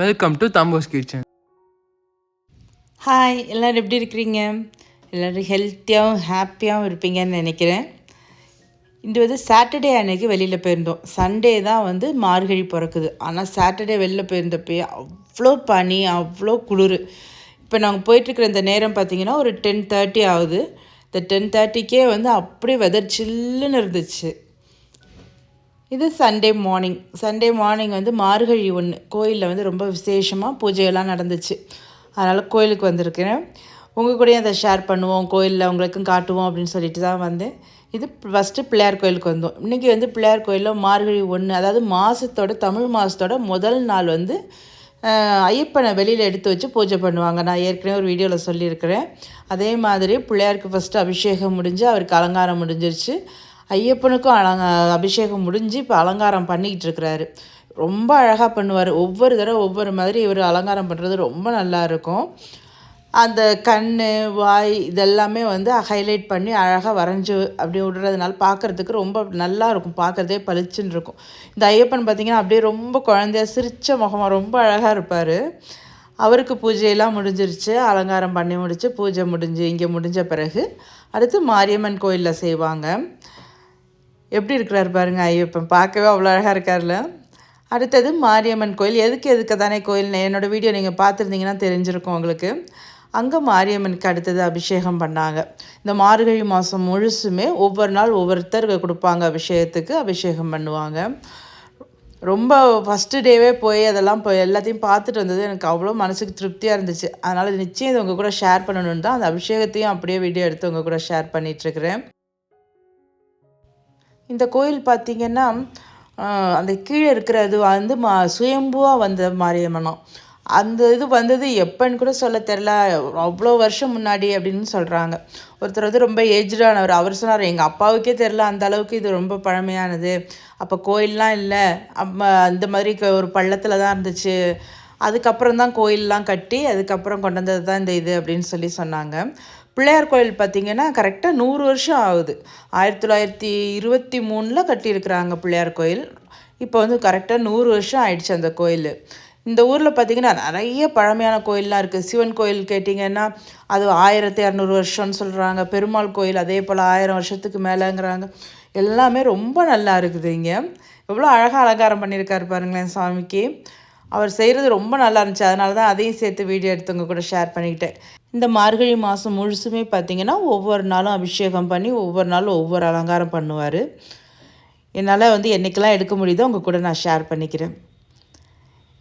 Welcome to Thambo's kitchen hi எல்லோரும் எப்படி இருக்கிறீங்க? எல்லோரும் ஹெல்த்தியாகவும் ஹாப்பியாகவும் இருப்பீங்கன்னு நினைக்கிறேன். இது வந்து சாட்டர்டே அன்னைக்கு வெளியில் போயிருந்தோம். சண்டே தான் வந்து மார்கழி பிறக்குது. ஆனால் சாட்டர்டே வெளில போயிருந்தப்போ அவ்வளோ பனி அவ்வளோ குளிர். இப்போ நாங்கள் போயிட்டுருக்கிற இந்த நேரம் பார்த்தீங்கன்னா ஒரு டென் தேர்ட்டி ஆகுது. இந்த டென் தேர்ட்டிக்கே வந்து அப்படியே வெதர் சில்லுன்னு இருந்துச்சு. இது சண்டே மார்னிங் சண்டே மார்னிங் வந்து மார்கழி ஒன்று கோயிலில் வந்து ரொம்ப விசேஷமாக பூஜையெல்லாம் நடந்துச்சு. அதனால் கோயிலுக்கு வந்திருக்கிறேன். உங்கள் கூடயும் அதை ஷேர் பண்ணுவோம். கோயிலில் உங்களுக்கும் காட்டுவோம் அப்படின்னு சொல்லிட்டு தான் வந்தேன். இது ஃபஸ்ட்டு பிள்ளையார் கோயிலுக்கு வந்தோம். இன்றைக்கி வந்து பிள்ளையார் கோயிலில் மார்கழி ஒன்று அதாவது மாதத்தோட தமிழ் மாதத்தோட முதல் நாள் வந்து ஐயப்பனை வெளியில் எடுத்து வச்சு பூஜை பண்ணுவாங்க. நான் ஏற்கனவே ஒரு வீடியோவில் சொல்லியிருக்கிறேன். அதே மாதிரி பிள்ளையாருக்கு ஃபஸ்ட்டு அபிஷேகம் முடிஞ்சு அவருக்கு அலங்காரம் முடிஞ்சிருச்சு. ஐயப்பனுக்கும் அலங்க அபிஷேகம் முடிஞ்சு இப்போ அலங்காரம் பண்ணிக்கிட்டு இருக்கிறாரு. ரொம்ப அழகாக பண்ணுவார். ஒவ்வொரு தடவை ஒவ்வொரு மாதிரி இவர் அலங்காரம் பண்ணுறது ரொம்ப நல்லா இருக்கும். அந்த கண் வாய் இதெல்லாமே வந்து ஹைலைட் பண்ணி அழகாக வரைஞ்சி அப்படி விடுறதுனால பார்க்குறதுக்கு ரொம்ப நல்லா இருக்கும். பார்க்குறதே பளிச்சுன்னு இருக்கும். இந்த ஐயப்பன் பார்த்திங்கன்னா அப்படியே ரொம்ப குழந்தைய சிரித்த முகமாக ரொம்ப அழகாக இருப்பார். அவருக்கு பூஜையெல்லாம் முடிஞ்சிருச்சு. அலங்காரம் பண்ணி முடிச்சு பூஜை முடிஞ்சு இங்கே முடிஞ்ச பிறகு அடுத்து மாரியம்மன் கோயிலில் செய்வாங்க. எப்படி இருக்கிறார் பாருங்க ஐயப்பன். பார்க்கவே அவ்வளோ அழகாக இருக்கார்ல. அடுத்தது மாரியம்மன் கோயில். எதுக்கு எதுக்கு தானே கோயில் என்னோடய வீடியோ நீங்கள் பார்த்துருந்தீங்கன்னா தெரிஞ்சிருக்கும் உங்களுக்கு. அங்கே மாரியம்மனுக்கு அடுத்தது அபிஷேகம் பண்ணாங்க. இந்த மார்கழி மாதம் முழுசுமே ஒவ்வொரு நாள் ஒவ்வொருத்தர் கொடுப்பாங்க அபிஷேகத்துக்கு அபிஷேகம் பண்ணுவாங்க. ரொம்ப ஃபஸ்ட்டு டேவே போய் அதெல்லாம் போய் எல்லாத்தையும் பார்த்துட்டு வந்தது எனக்கு அவ்வளோ மனசுக்கு திருப்தியாக இருந்துச்சு. அதனால் நிச்சயம் இது உங்கள் கூட ஷேர் பண்ணணுன்னு தான் அந்த அபிஷேகத்தையும் அப்படியே வீடியோ எடுத்து உங்கள் கூட ஷேர் பண்ணிகிட்ருக்கிறேன் இந்த கோயில் பார்த்திங்கன்னா அந்த கீழே இருக்கிறது வந்து மா சுயம்புவாக வந்த மாரியம்மனம் அந்த இது வந்தது எப்போன்னு கூட சொல்ல தெரில அவ்வளோ வருஷம் முன்னாடி அப்படின்னு சொல்கிறாங்க ஒருத்தர் வந்து ரொம்ப ஏஜ்டானவர் அவர் சொன்னார் எங்கள் அப்பாவுக்கே தெரில அந்த அளவுக்கு இது ரொம்ப பழமையானது. அப்போ கோயிலெலாம் இல்லை. அப்போ அந்த மாதிரி ஒரு பள்ளத்தில் தான் இருந்துச்சு. அதுக்கப்புறம் தான் கோயிலெலாம் கட்டி அதுக்கப்புறம் கொண்டு வந்தது தான் இந்த இது அப்படின்னு சொல்லி சொன்னாங்க. பிள்ளையார் கோயில் பார்த்திங்கன்னா கரெக்டாக நூறு வருஷம் ஆகுது. ஆயிரத்தி தொள்ளாயிரத்தி இருபத்தி மூணில் கட்டியிருக்கிறாங்க பிள்ளையார் கோயில். இப்போ வந்து கரெக்டாக நூறு வருஷம் ஆயிடுச்சு அந்த கோயில். இந்த ஊரில் பார்த்திங்கன்னா நிறைய பழமையான கோயிலெலாம் இருக்குது சிவன் கோயில் கேட்டிங்கன்னா அது ஆயிரத்தி இரநூறு வருஷம்னு சொல்கிறாங்க பெருமாள் கோயில் அதே போல் ஆயிரம் வருஷத்துக்கு மேலேங்கிறாங்க. எல்லாமே ரொம்ப நல்லா இருக்குது இங்கே. எவ்வளோ அழகாக அலங்காரம் பண்ணியிருக்காரு பாருங்களேன் சாமிக்கு. அவர் செய்கிறது ரொம்ப நல்லா இருந்துச்சு. அதனால தான் அதையும் சேர்த்து வீடியோ எடுத்தவங்க கூட ஷேர் பண்ணிக்கிட்டேன். இந்த மார்கழி மாதம் முழுசுமே பார்த்திங்கன்னா ஒவ்வொரு நாளும் அபிஷேகம் பண்ணி ஒவ்வொரு நாளும் ஒவ்வொரு அலங்காரம் பண்ணுவார். என்னால் வந்து என்றைக்கெல்லாம் எடுக்க முடியுதோ உங்கள் கூட நான் ஷேர் பண்ணிக்கிறேன்.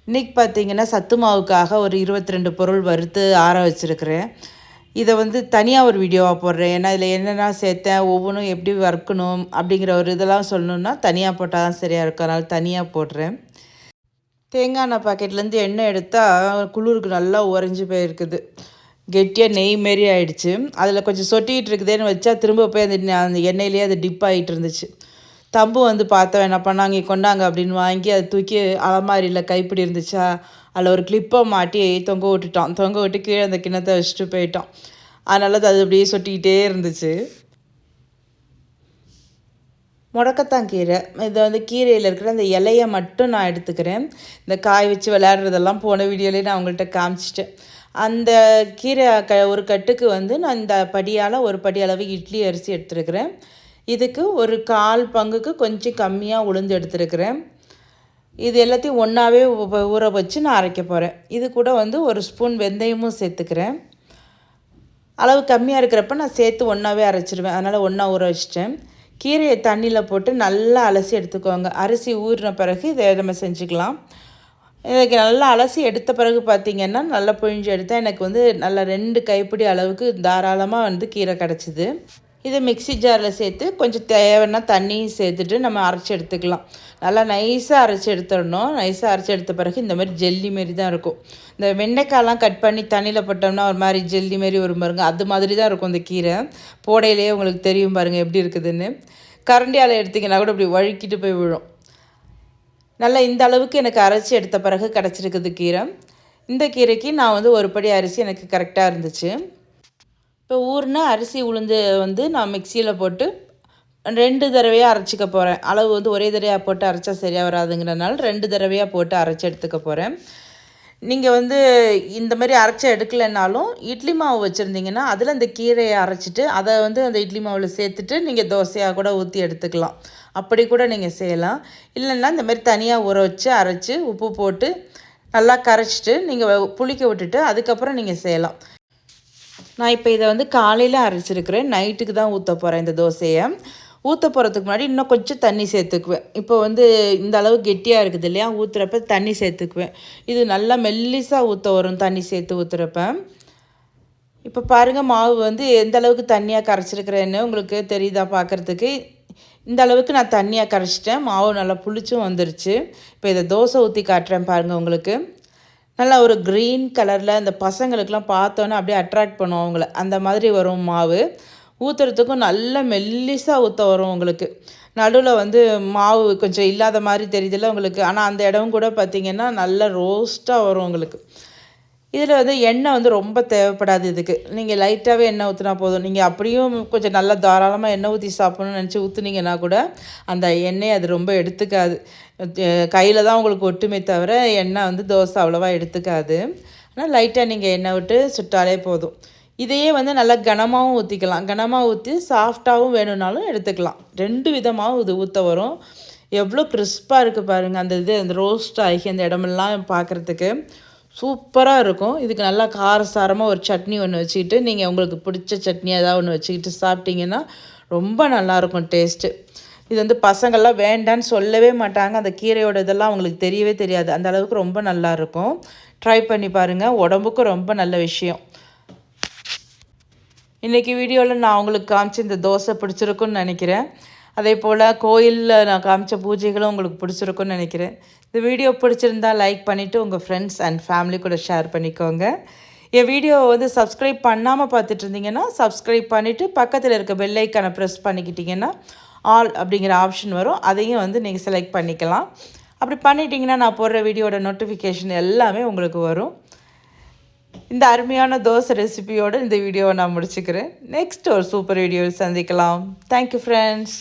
இன்றைக்கி பார்த்திங்கன்னா சத்து மாவுக்காக ஒரு இருபத்தி ரெண்டு பொருள் வறுத்து ஆற வச்சுருக்கிறேன். இதை வந்து தனியாக ஒரு வீடியோவாக போடுறேன். ஏன்னா இதில் என்னென்ன சேர்த்தேன் ஒவ்வொன்றும் எப்படி வறுக்கணும் அப்படிங்கிற ஒரு இதெல்லாம் சொல்லணுன்னா தனியாக போட்டால் தான் சரியாக இருக்கும். அதனால் தனியாக போடுறேன். தேங்காய் எண்ணெய் பாக்கெட்லேருந்து எண்ணெய் எடுத்தால் குளிருக்கு நல்லா உறைஞ்சி போயிருக்குது. கெட்டியாக நெய் மாரி ஆகிடுச்சு அதில் கொஞ்சம் சொட்டிகிட்டு இருக்குதேன்னு வச்சா திரும்ப போய் அந்த அந்த எண்ணெயிலேயே அது டிப் ஆகிட்டு இருந்துச்சு. தம்பு வந்து பார்த்தவன் என்ன பண்ணாங்க கொண்டாங்க அப்படின்னு வாங்கி அதை தூக்கி அலமாரியில் கைப்பிடி இருந்துச்சா அதில் ஒரு கிளிப்பை மாட்டி தொங்க விட்டுட்டோம் தொங்க விட்டு கீழே அந்த கிணத்தை வச்சுட்டு போயிட்டோம் அதனால அது அப்படியே சொட்டிக்கிட்டே இருந்துச்சு. முடக்கத்தான் கீரை. இதை வந்து கீரையில் இருக்கிற அந்த இலையை மட்டும் நான் எடுத்துக்கிறேன். இந்த காய் வச்சு விளையாடுறதெல்லாம் போன வீடியோலேயே நான் அவங்கள்ட்ட காமிச்சிட்டேன். அந்த கீரை க ஒரு கட்டுக்கு வந்து நான் இந்த படியால் ஒரு படி அளவு இட்லி அரிசி எடுத்துருக்கிறேன். இதுக்கு ஒரு கால் பங்குக்கு கொஞ்சம் கம்மியாக உளுந்து எடுத்துருக்கிறேன். இது எல்லாத்தையும் ஒன்றாவே ஊற வச்சு நான் அரைக்க போகிறேன் இது கூட வந்து ஒரு ஸ்பூன் வெந்தயமும் சேர்த்துக்கிறேன். அளவு கம்மியாக இருக்கிறப்ப நான் சேர்த்து ஒன்றாவே அரைச்சிடுவேன் அதனால் ஒன்றா ஊற வச்சிட்டேன். கீரையை தண்ணியில் போட்டு நல்லா அலசி எடுத்துக்கோங்க. அரிசி ஊறின பிறகு இதை நம்ம செஞ்சுக்கலாம். எனக்கு நல்லா அலசி எடுத்த பிறகு பார்த்திங்கன்னா நல்லா புழிஞ்சு எடுத்தால் எனக்கு வந்து நல்லா ரெண்டு கைப்பிடி அளவுக்கு தாராளமாக வந்து கீரை கிடச்சிது. இதை மிக்சி ஜாரில் சேர்த்து கொஞ்சம் தேவைன்னா தண்ணியும் சேர்த்துட்டு நம்ம அரைச்சி எடுத்துக்கலாம். நல்லா நைஸாக அரைச்சி எடுத்துடணும். நைஸாக அரைச்சி எடுத்த பிறகு இந்த மாதிரி ஜெல்லி மாரி தான் இருக்கும். இந்த வெண்டைக்காயெலாம் கட் பண்ணி தண்ணியில் போட்டோம்னா ஒரு மாதிரி ஜெல்லி மாரி வரும் பாருங்கள் அது மாதிரி தான் இருக்கும் இந்த கீரை. போடையிலேயே உங்களுக்கு தெரியும் பாருங்கள் எப்படி இருக்குதுன்னு. கரண்டியால் எடுத்திங்கன்னா கூட இப்படி வழுக்கிட்டு போய் விழும். நல்லா இந்த அளவுக்கு எனக்கு அரைச்சி எடுத்த பிறகு கிடச்சிருக்குது கீரை. இந்த கீரைக்கு நான் வந்து ஒரு படி அரிசி எனக்கு கரெக்டாக இருந்துச்சு. இப்போ ஊர்னா அரிசி உளுந்து வந்து நான் மிக்சியில் போட்டு ரெண்டு தடவையாக அரைச்சிக்க போகிறேன் அளவு வந்து ஒரே தடவையாக போட்டு அரைச்சா சரியாக வராதுங்கிறனால ரெண்டு தடவையாக போட்டு அரைச்சி எடுத்துக்க போகிறேன் நீங்கள் வந்து இந்த மாதிரி அரைச்சி எடுக்கலைன்னாலும் இட்லி மாவு வச்சுருந்தீங்கன்னா அதில் இந்த கீரையை அரைச்சிட்டு அதை வந்து அந்த இட்லி மாவில் சேர்த்துட்டு நீங்கள் தோசையாக கூட ஊற்றி எடுத்துக்கலாம். அப்படி கூட நீங்கள் செய்யலாம். இல்லைன்னா இந்த மாதிரி தனியாக ஊற வச்சு அரைச்சி உப்பு போட்டு நல்லா கரைச்சிட்டு நீங்கள் புளிக்க விட்டுட்டு அதுக்கப்புறம் நீங்கள் செய்யலாம். நான் இப்போ இதை வந்து காலையில் அரைச்சிருக்கிறேன். நைட்டுக்கு தான் ஊற்ற போகிறேன் இந்த தோசையை. ஊற்ற போகிறதுக்கு முன்னாடி இன்னும் கொஞ்சம் தண்ணி சேர்த்துக்குவேன். இப்போ வந்து இந்த அளவு கெட்டியாக இருக்குது இல்லையா? ஊற்றுறப்ப தண்ணி சேர்த்துக்குவேன். இது நல்லா மெல்லிசாக ஊற்ற வரும். தண்ணி சேர்த்து ஊற்றுறப்ப இப்போ பாருங்கள் மாவு வந்து எந்த அளவுக்கு தண்ணியாக கரைச்சிருக்கிறேன்னு உங்களுக்கு தெரியுதா பார்க்குறதுக்கு இந்த அளவுக்கு நான் தண்ணியாக கரைச்சிட்டேன். மாவு நல்லா புளிச்சும் வந்துருச்சு. இப்போ இதை தோசை ஊற்றி காட்டுறேன் பாருங்கள் உங்களுக்கு. நல்லா ஒரு க்ரீன் கலரில் இந்த பசங்களுக்கெலாம் பார்த்தோன்னே அப்படியே அட்ராக்ட் பண்ணுவோம் அவங்கள. அந்த மாதிரி வரும் மாவு. ஊற்றுறதுக்கும் நல்ல மெல்லிசாக ஊற்ற வரும் உங்களுக்கு. நடுவில் வந்து மாவு கொஞ்சம் இல்லாத மாதிரி தெரியுதுல்ல உங்களுக்கு. ஆனால் அந்த இடம் கூட பார்த்திங்கன்னா நல்ல ரோஸ்ட்டாக வரும் உங்களுக்கு. இதில் வந்து எண்ணெய் வந்து ரொம்ப தேவைப்படாது இதுக்கு. நீங்கள் லைட்டாகவே எண்ணெய் ஊற்றினா போதும். நீங்கள் அப்படியும் கொஞ்சம் நல்லா தாராளமாக எண்ணெய் ஊற்றி சாப்பிட்ணுன்னு நினச்சி ஊற்றுனீங்கன்னா கூட அந்த எண்ணெய் அது ரொம்ப எடுத்துக்காது. கையில் தான் உங்களுக்கு ஒட்டுமே தவிர எண்ணெய் வந்து தோசை அவ்வளோவா எடுத்துக்காது. ஆனால் லைட்டாக நீங்கள் எண்ணெய் விட்டு சுட்டாலே போதும். இதையே வந்து நல்லா கனமாகவும் ஊற்றிக்கலாம் கனமாக ஊற்றி சாஃப்டாகவும் வேணும்னாலும் எடுத்துக்கலாம். ரெண்டு விதமாகவும் இது ஊற்ற வரும். எவ்வளோ கிறிஸ்பாக இருக்குது பாருங்கள் அந்த இது அந்த ரோஸ்ட் ஆகி அந்த இடமெல்லாம் பார்க்குறதுக்கு சூப்பராக இருக்கும். இதுக்கு நல்லா காரசாரமாக ஒரு சட்னி ஒன்று வச்சுக்கிட்டு நீங்கள் உங்களுக்கு பிடிச்ச சட்னி ஏதாவது ஒன்று வச்சுக்கிட்டு சாப்பிட்டீங்கன்னா ரொம்ப நல்லாயிருக்கும் டேஸ்ட்டு. இது வந்து பசங்கள்லாம் வேண்டான்னு சொல்லவே மாட்டாங்க. அந்த கீரையோட இதெல்லாம் அவங்களுக்கு தெரியவே தெரியாது. அந்த அளவுக்கு ரொம்ப நல்லாயிருக்கும் ட்ரை பண்ணி பாருங்கள் உடம்புக்கும் ரொம்ப நல்ல விஷயம். இன்றைக்கி வீடியோவில் நான் உங்களுக்கு காமிச்சு இந்த தோசை பிடிச்சிருக்குன்னு நினைக்கிறேன். அதே போல் கோயிலில் நான் காமிச்ச பூஜைகளும் உங்களுக்கு பிடிச்சிருக்குன்னு நினைக்கிறேன். இந்த வீடியோ பிடிச்சிருந்தா லைக் பண்ணிவிட்டு உங்கள் ஃப்ரெண்ட்ஸ் அண்ட் ஃபேமிலி கூட ஷேர் பண்ணிக்கோங்க. என் வீடியோவை வந்து சப்ஸ்கிரைப் பண்ணாமல் பார்த்துட்டு இருந்தீங்கன்னா சப்ஸ்கிரைப் பண்ணிவிட்டு பக்கத்தில் இருக்க பெல்லைக்கானை ப்ரெஸ் பண்ணிக்கிட்டிங்கன்னா ஆல் அப்படிங்கிற ஆப்ஷன் வரும். அதையும் வந்து நீங்கள் செலக்ட் பண்ணிக்கலாம். அப்படி பண்ணிட்டீங்கன்னா நான் போடுற வீடியோட நோட்டிஃபிகேஷன் எல்லாமே உங்களுக்கு வரும். இந்த அருமையான தோசை ரெசிபியோடு இந்த வீடியோவை நான் முடிச்சுக்கிறேன். நெக்ஸ்ட் ஒரு சூப்பர் வீடியோவில் சந்திக்கலாம். Thank you friends